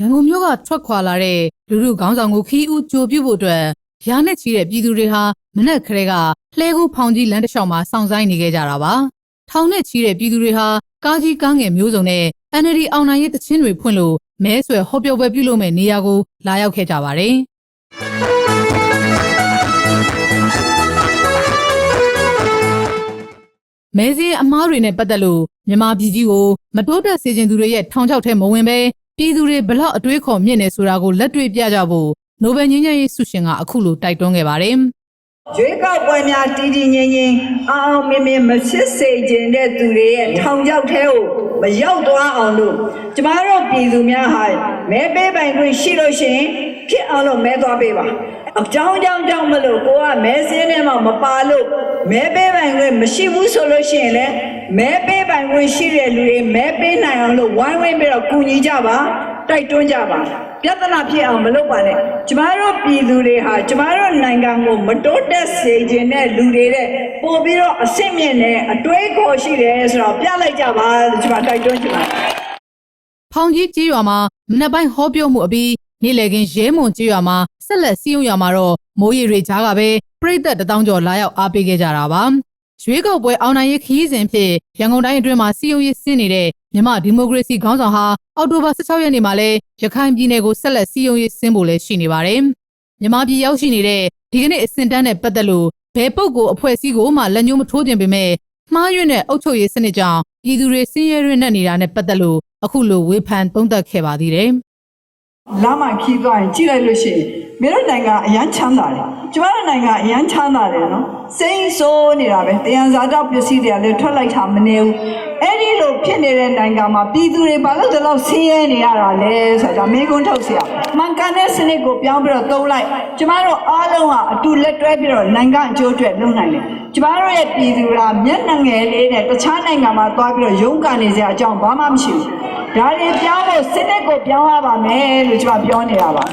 ရန်ကုန်မြို့ကထွက်ခွာလာတဲ့လူလူခေါင်းဆောင်ကိုခီးဦးကြိုပြုတ်ဖို့အတွက်ရာနဲ့ချီတဲ့ပြည်သူတွေဟာမနက်ခရဲကလှဲကူဖောင်ကြီးလမ်းတစ်လျှောက်မှာစောင့်ဆိုင်းနေခဲ့ကြတာပါထောင်နဲ့ချီတဲ့ပြည်သူတွေဟာကားကြီးကားငယ်မျိုးစုံနဲ့ NLD အောင်နိုင်ရေးတခြင်းတွေဖွင့်လို့မဲဆွယ်ဟောပြောပွဲပြုလုပ်မဲ့နေရာကိုလာရောက်ခဲ့ကြပါတယ်မဲစင်းအမားတွေနဲ့ပတ်သက်လို့မြန်မာပြည်ကြီးကိုမတိုးတက်စေခြင်းသူတွေရဲ့ထောင်ချောက်ထဲမဝင်ပဲ ပြည်သူတွေဘလောက်အတွေးခေါ်မြင့်နေဆိုတာကိုလက်တွေ့ပြကြဖို့နိုဘယ်ငြိမ်းချမ်းရေးဆုရှင်ကအခုလိုတိုက်တွန်းခဲ့ပါတယ်။ရွေးကောက်ပွဲများတည်တည်ငြိမ်ငြိမ်အောင်အောင်မြင်မြင်မဖြစ်စေခြင်းတဲ့သူတွေရဲ့ထောင်ချောက်ထဲကိုမရောက်သွားအောင်လို့ကျမတို့ပြည်သူများဟာမဲပေးပိုင်ခွင့်ရှိလို့ရှိရင် ဖြစ်အောင်လို့မဲသွားပေးပါအကြောင်းကြောင့်ကြောင့်မလို့ကိုကမဲစင်းထဲမှာမပါလို့မဲပေးပိုင်ခွင့်မရှိဘူးဆိုလို့ရှိရင်လည်းမဲပေးပိုင်ခွင့်ရှိတဲ့လူတွေမဲပေးနိုင်အောင်လို့ဝိုင်းဝန်းပြီးတော့ကူညီကြပါတိုက်တွန်းကြပါပြဿနာဖြစ်အောင်မလုပ်ပါနဲ့ကျမတို့ပြည်သူတွေဟာကျမတို့နိုင်ငံကိုမတိုးတက်စေခြင်းတဲ့လူတွေတဲ့ပို့ပြီးတော့အဆင့်မြင့်တဲ့အတွေးခေါ်ရှိတယ်ဆိုတော့ပြလိုက်ကြပါလို့ကျမတိုက်တွန်းချင်ပါတယ်ဖောင်ကြီးကြေးရွာမှာမနက်ပိုင်းဟောပြောမှုအပြီး နေ့လည်ခင်းရဲမွန်ကြေးရွာမှာဆက်လက်စီးရုံရွာမှာတော့မိုးရီတွေကြားကပဲပြည်သက်တထောင်ကျော်လာရောက်အားပေးခဲ့ကြတာပါရွေးကောက်ပွဲအောင်နိုင်ရေးခရီးစဉ်ဖြစ်ရန်ကုန်တိုင်းအတွင်းမှာစီယုံရေးဆင်းနေတဲ့မြန်မာဒီမိုကရေစီခေါင်းဆောင်ဟာအောက်တိုဘာ16ရက်နေ့မှာလဲရခိုင်ပြည်နယ်ကိုဆက်လက်စီယုံရေးဆင်းဖို့လဲရှိနေပါတယ်မြန်မာပြည်ရောက်ရှိနေတဲ့ဒီကနေ့အစင်တန်းနဲ့ပတ်သက်လို့ဘယ်ပုဂ္ဂိုလ်အဖွဲ့အစည်းကိုမှလက်ညှိုးမထိုးခြင်းပေမဲ့မှားယွင်းတဲ့အုပ်ချုပ်ရေးစနစ်ကြောင့်ပြည်သူတွေစင်းရဲရင်းနဲ့နေတာနဲ့ပတ်သက်လို့အခုလိုဝေဖန်သုံးသပ်ခဲ့ပါသေးတယ် လာမှခီးသွားရင်ကြည့်လိုက်လို့ရှိရင်မင်းတို့နိုင်ငံအရန်ချမ်းသာတယ်ကျမတို့နိုင်ငံအရန်ချမ်းသာတယ်နော်စိမ့်ဆိုးနေတာပဲတယံဇာတောက်ပစ္စည်းတွေလည်းထွက်လိုက်တာမနေဘူးအဲ့ဒီလိုဖြစ်နေတဲ့နိုင်ငံမှာပြည်သူတွေဘာလို့ဒီလောက်ဆင်းရဲနေရတာလဲဆိုတာမေးခွန်းထုတ်စရာမှန်ကန်တဲ့စနစ်ကိုပြောင်းပြီးတော့သုံးလိုက်ကျမတို့အားလုံးဟာအတူလက်တွဲပြီးတော့နိုင်ငံအကျိုးအတွက်လုပ်နိုင်တယ်ကျမတို့ရဲ့ပြည်သူကမျက်နှာငယ်လေးနဲ့တခြားနိုင်ငံမှာသွားပြီးတော့ရုန်းကန်နေကြအကြောင်းဘာမှမရှိဘူး ဒါတွေပြောင်းဖို့စနစ်ကိုပြောင်းရပါမယ်လို့ကျွန်မပြောနေတာပါ